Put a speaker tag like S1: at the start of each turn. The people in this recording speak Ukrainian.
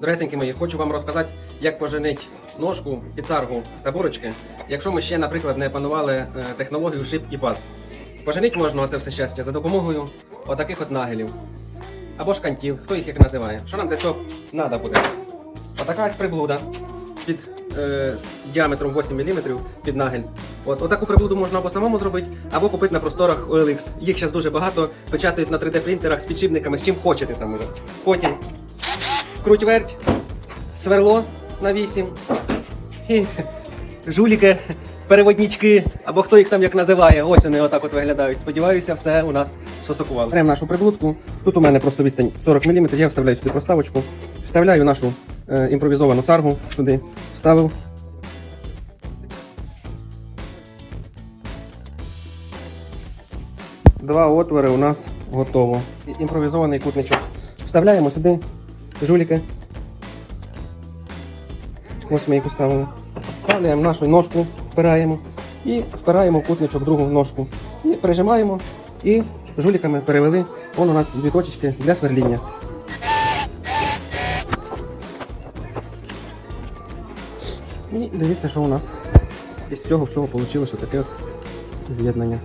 S1: Доресенькі мої, хочу вам розказати, як поженити ножку, піцаргу та бурочки, якщо ми ще, наприклад, не опанували е, технологію шип і паз. Поженити можна це все щастя за допомогою отаких от нагелів. Або шкантів, хто їх як називає. Що нам для цього треба буде? Отака ось приблуда під е, діаметром 8 мм під нагель. От, отаку приблуду можна або самому зробити, або купити на просторах OLX. Їх зараз дуже багато, печатають на 3D принтерах з підшипниками, з чим хочете там уже. Потім круть верть, сверло на 8 і жуліки, переводнички, або хто їх там як називає. Ось вони отак от виглядають. Сподіваюся, все у нас сосокувало. Беремо нашу приблудку. Тут у мене просто відстань 40 мм. Я вставляю сюди проставочку. Вставляю нашу е, імпровізовану царгу сюди. Вставив. Два отвори у нас готово. Імпровізований кутничок. Вставляємо сюди жуліки. Ось ми їх поставили. Вставляємо нашу ножку, впираємо і впираємо в кутничок другу ножку. І прижимаємо і жуліками перевели. Вон у нас дві точечки для сверління. І дивіться, що у нас із цього всього вийшло таке от з'єднання.